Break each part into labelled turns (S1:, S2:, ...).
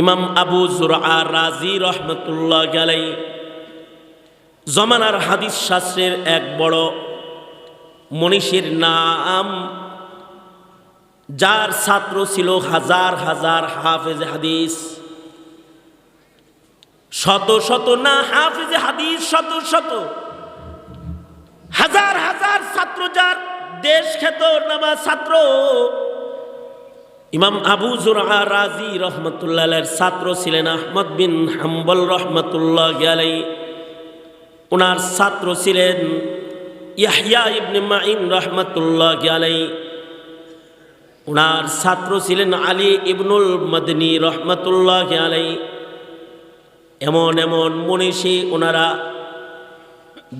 S1: ইমাম আবু জুরা রাজি রহমতুল্লাহ গেলাই জমানার হাদিস শাস্ত্রের এক বড় মনীষীর নাম, যার ছাত্র ছিল হাজার হাজার হাফেজ হাদিস। শত শত না হাফেজ হাদিস, শত শত। হাজার হাজার ছাত্র যার দেশ খ্যাত নামা ছাত্র। ইমাম আবু জুরা রাজি রহমতুল্লাহ ছাত্র ছিলেন আহমদ বিন হাম্বল রহমতুল্লাহ গেলাই ওনার ছাত্র ছিলেন ইয়াহিয়া ইবনে মাইন রহমতুল্লাহ গেলাই ওনার ছাত্র ছিলেন আলী ইবনুল মদনী রহমতুল্লাহ গেলাই এমন এমন মনীষী ওনারা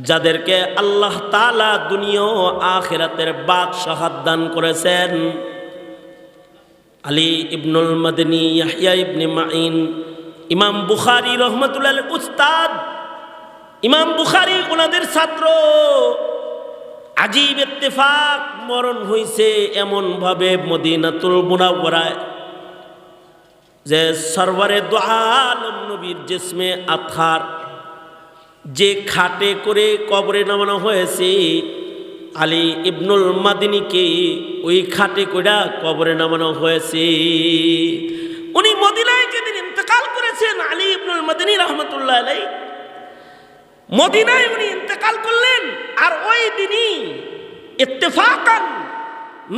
S1: যাদেরকে আল্লাহ তালা দুনিয়া আখেরাতের বাদ দান করেছেন। আলী ইবনুল মদনী ইয়াহিয়া ইবনে মাইন ইমাম বুখারি রহমতুল্লাহ উস্তাদ। ইমাম বুখারি ওনাদের ছাত্র। আজীব ইত্তেফাক, মরণ হইছে এমনভাবে মদিনাতুল মুনাওয়ারায়, যে সরবরে দোয়ালম নবীর জিসমে আথার, যে খাটে করে কবরে নামানো হয়েছে আলী ইবনুল মাদিনীকে ওই খাটে করে কবরে নামানো হয়েছে। উনি মদিনায় যেদিন ইন্তেকাল করেছেন, আলী ইবনুল মাদিনী রহমতুল্লাহ আলাই মদিনায় উনি ইন্তেকাল করলেন, আর ওই দিনই ইত্তেফাকান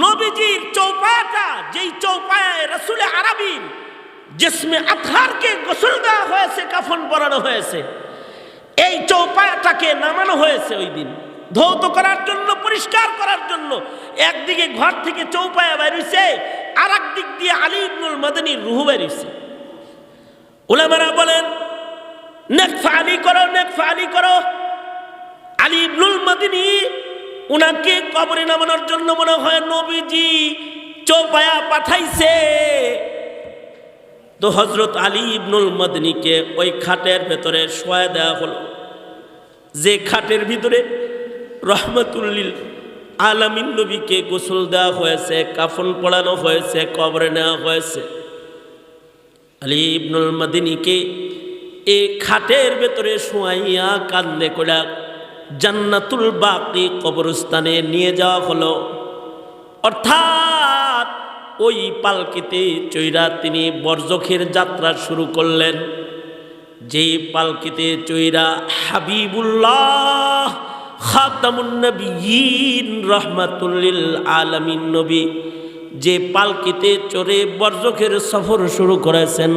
S1: নবীজির চৌপায়াটা যেই চৌপায়ায় রসুল আরবির জিসমে আতহারকে গোসল দেওয়া হয়েছে, কাফন পরানো হয়েছে, এই চৌপায়াটাকে নামানো হয়েছে ওই দিন। ধৌত করার জন্য, পরিষ্কার করার জন্য একদিকে ঘর থেকে চৌপায়া বেরিয়েছে আর দিক দিয়ে আলী ইবনুল মাদানির রুহু বেরিয়েছে ওলামারা বলেন নেকফা আলী করো নেকফা আলী করো। আলী ইবনুল মাদিনী উনাকে কবরে নামানোর জন্য মনে হয় নবীজি চৌপায়া পাঠাইছে। তো হজরত আলী ইবনুল মদনীকে ওই খাটের ভেতরে শোয়া দেওয়া হলো। যে খাটের ভিতরে রহমতুল্লিল আলামিন নবীকে গোসল দেওয়া হয়েছে, কাফন পড়ানো হয়েছে, কবরে নেওয়া হয়েছে। আলী ইবনুল মদিনীকে এই খাটের ভেতরে শোয়াইয়া কান্দে করে জান্নাতুল বাকি কবরস্থানে নিয়ে যাওয়া হলো। অর্থাৎ ওই পালকিতে চৈরা তিনি বর্জখের যাত্রা শুরু করলেন। যেই পালকিতে চৈরা হাবিবুল্লাহ খাতামুন্নবীন আলমিন নবী, যে পালকিতে চড়ে বর্জখের সফর শুরু করেছেন।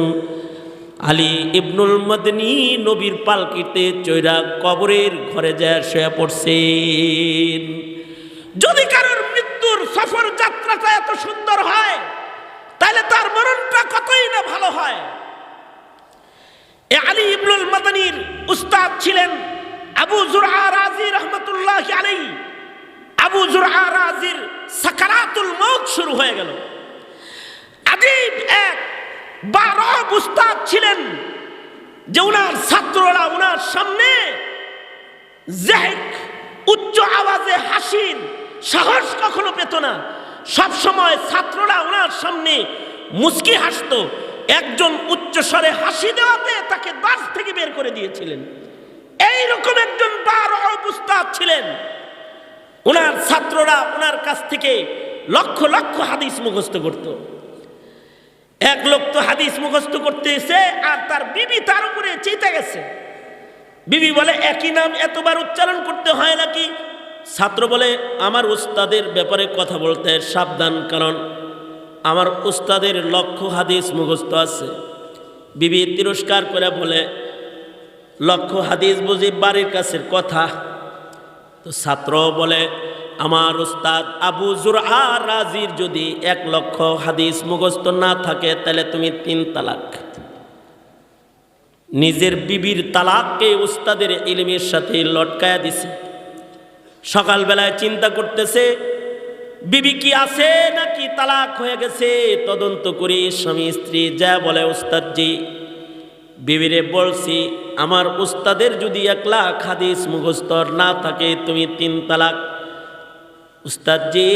S1: আলী ইবনুল মদনী নবীর পালকিতে চৈরা কবরের ঘরে যায় শুয়ে পড়ছেন। যদি কারোর মৃত্যুর সফর যাত্রাটা এত সুন্দর হয়, তাহলে তার মরণটা কতই না ভালো হয়? এ আলী ইবনুল মদনীর উস্তাদ ছিলেন আবু জুরআ রাজি রহমতুল্লাহ আলী আবু জুরআ রাজির সাকারাতুল মৌত শুরু হয়ে গেল। আদিব এক বারো উস্তাদ ছিলেন যে উনার ছাত্ররা উনার সামনে জেহেক উচ্চ আওয়াজে হাসির সাহস কখনো পেত না। সব সময় ছাত্ররা ওনার সামনে মুস্কি হাসত। একজন উচ্চ স্বরে হাসি দেওয়াতে তাকে দাস থেকে বের করে দিয়েছিলেন। এইরকম একজন বার অবস্থাদ ছিলেন। ওনার ছাত্ররা ওনার কাছ থেকে লক্ষ লক্ষ হাদিস মুখস্থ করত। এক লোক তো হাদিস মুখস্থ করতে এসে আর তার বিবি তার উপরে চেতে গেছে। বিবি বলে, একই নাম এতবার উচ্চারণ করতে হয় নাকি? ছাত্র বলে, আমার উস্তাদের ব্যাপারে কথা বলতে সাবধান, কারণ আমার উস্তাদের লক্ষ হাদিস মুখস্থ আছে। বিবি তিরস্কার করে বলে লক্ষ্য হাদিস বুঝি বাড়ির কাছের কথা। তো ছাত্র বলে, আমার উস্তাদ আবু জুর আর রাজির যদি এক লক্ষ হাদিস মুখস্থ না থাকে, তাহলে তুমি তিন তালাক। নিজের বিবির তালাককে উস্তাদের ইলিমের সাথে লটকায়া দিছে। সকালবেলায় চিন্তা করতেছে, বিবি কি আছে নাকি তালাক হয়ে গেছে? তদন্ত করি স্বামী স্ত্রী যা বলে, উস্তাদজি, বিবিরে বলছি আমার উস্তাদের যদি এক লাখ হাদিস মুখস্তর না থাকে, তুমি তিন তালাক। উস্তাদজি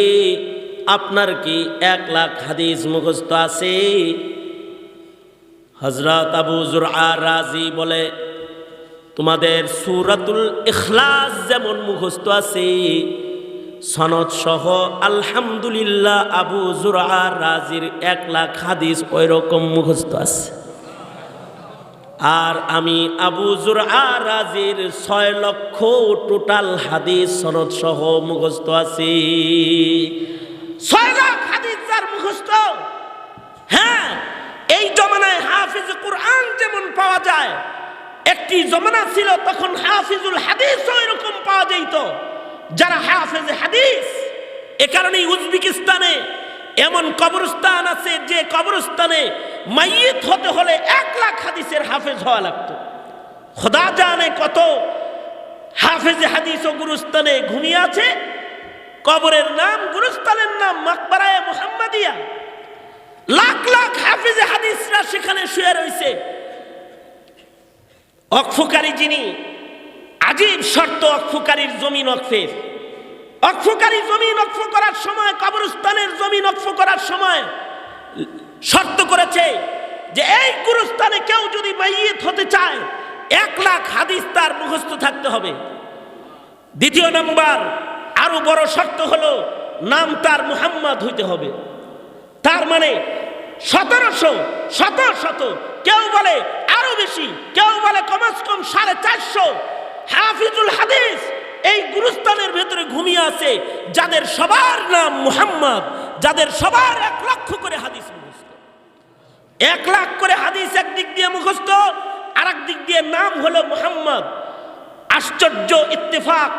S1: আপনার কি এক লাখ হাদিস মুখস্থ আছে? হজরত আবু জুরআ রাজি বলে, তোমাদের সুরাতুল ইখলাস যেমন মুখস্থ আছে, সনদ সহ আলহামদুলিল্লাহ আবু জুরআ রাজির এক লাখ হাদিস ওই রকম মুখস্থ আছে। আর আমি আবু রাজির ছয় লক্ষ টোটাল হাদিস সনদ সহ মুখস্থ আছি। ছয় হাদিস মুখস্থ? হ্যাঁ এই যেমন পাওয়া যায়, একটি জমানা ছিল তখন হাফিজুল হাদিস পাওয়া যারা হাদিস উজবেকিস্তানে এমন আছে যে কবরস্থানে মাইয়িত হতে হলে এক লাখ হাদিসের হাফেজ হওয়া লাগতো। খোদা জানে কত হাফেজ হাদিস ও গুরুস্তানে ঘুমিয়ে আছে। কবরের নাম, গুরুস্তানের নাম মাকবারায় মোহাম্মদিয়া। লাখ লাখ হাফিজে হাদিসরা সেখানে শুয়ে রয়েছে। অক্ষকারী যিনি, আজীব শর্ত অক্ষকারীর জমিন অক্ষের অক্ষকারী জমিন অক্ষ করার সময়, কবরস্থানের জমিন অক্ষ করার সময় শর্ত করেছে যে এই গুরুস্থানে কেউ যদি মাইয়িত হতে চায়, এক লাখ হাদিস তার মুখস্থ থাকতে হবে। দ্বিতীয় নাম্বার, আরও বড় শর্ত হলো নাম তার মুহাম্মদ হইতে হবে। তার মানে সতেরোশো, শত শত, কেউ বলে আরও বেশি, কেউ বলে কমাস কম সাড়ে চারশো হাফিজুল হাদিস এই গুরুস্থানের ভেতরে ঘুমিয়ে আছে, যাদের সবার নাম মুহাম্মদ, যাদের সবার এক লক্ষ করে হাদিস এক লাখ করে হাদিস একদিক দিয়ে মুখস্থ আর দিক দিয়ে নাম হলো মুহাম্মদ। আশ্চর্য ইত্তেফাক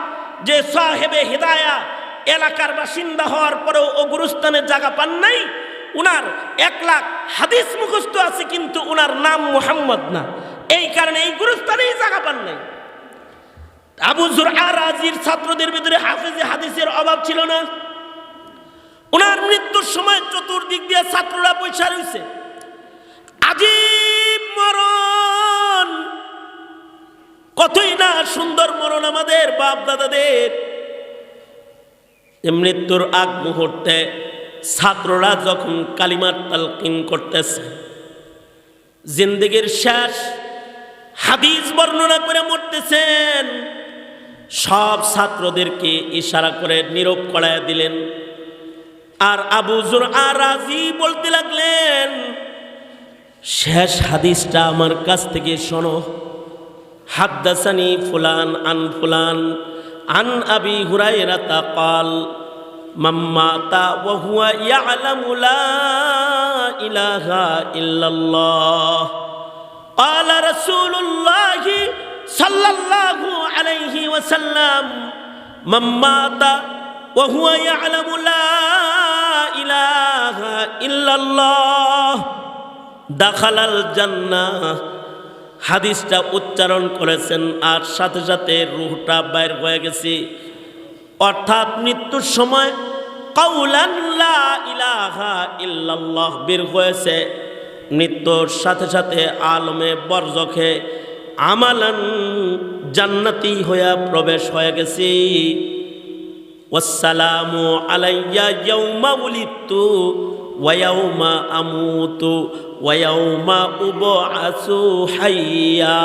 S1: যে সাহেবে হিদায়া এলাকার বাসিন্দা হওয়ার পরেও ও গুরুস্থানের জায়গা পান নাই। উনার এক লাখ হাদিস মুখস্থ আছে, কিন্তু উনার নাম মুহাম্মদ না। এই কারণে এই গুরুস্থানেই জায়গা পান নাই। আবু জুরআ রাজির ছাত্রদের ভিতরে হাফেজে হাদিসের অভাব ছিল না। উনার মৃত্যুর সময় চতুর্দিক দিয়ে ছাত্ররা পয়সা রয়েছে। আজীব মরণ। কতই না সুন্দর মরণ আমাদের বাপ দাদাদের। মৃত্যুর আগ মুহূর্তে ছাত্ররা যখন কালিমার তালকিন করতেছে, জিন্দগির শেষ হাদিস বর্ণনা করে মরতেছেন। সব ছাত্রদেরকে ইশারা করে নীরব করায় দিলেন। আর আবু জুর আর রাজি বলতে লাগলেন শেষ হাদিসটা আমার কাছ থেকে শোনো হাদ্দাসানি ফুলান আন ফুলান আন আবি হুরাইরাতা قال من مات وهو يعلم لا إله إلا الله قال رسول الله صلى الله عليه وسلم من مات وهو يعلم لا إله إلا দাখালাল জান্না হাদিসটা উচ্চারণ করেছেন আর সাথে সাথে রুহটা বাইর হয়ে গেছে। অর্থাৎ মৃত্যুর সময় ইল্লাল্লাহ বের হয়েছে। মৃত্যুর সাথে সাথে আলমে বরজখে আমালান জান্নাতি হইয়া প্রবেশ হয়ে গেছি। ওসালামু আলাইয়া ইয়ৌমা বলিতু ওয়া ইয়াউমা আমুতু ওয়া ইয়াউমা উবআসু হাইয়া